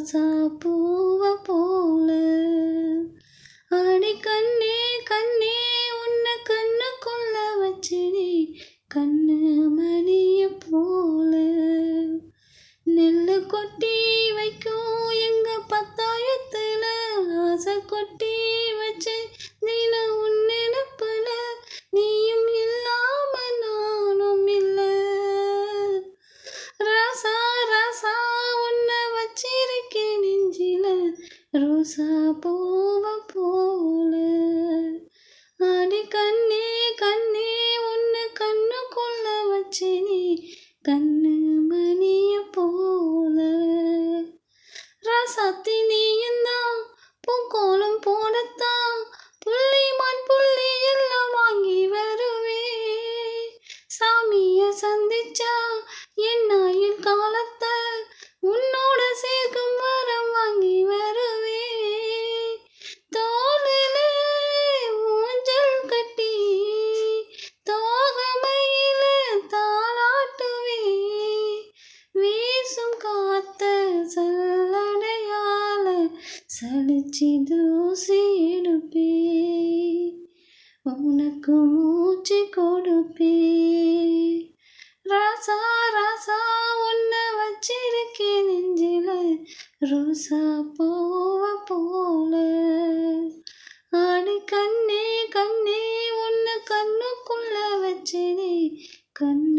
ராசா பூவை போல. அடி கண்ணே கண்ணே உன்னை கண்ணுக்குள்ள வச்சினே கண்ணு மணிய போல. நெல்லு கொட்டி ரோசா பூவ போல. அடி கண்ணே கண்ணே உன்னை கண்ணுக்குள்ள வச்சு நீ கண்ணு மணிய போல. ராசாத்தி நீயுந்தான் பூக்கோலம் போடத்தான் புள்ளி மண் புள்ளி எல்லாம் வாங்கி வருவே. சாமிய சந்திச்சா என் நாயின் கால சலிச்சு தூசி எடுப்பே. உனக்கு மூச்சு கொடுப்பே. ராசா ராசா உன்னை வச்சிருக்கேன் நெஞ்சில. ரோசா போவ போல. ஆடி கண்ணே கண்ணே உன்னை கண்ணுக்குள்ள வச்சேனே. கண்ணு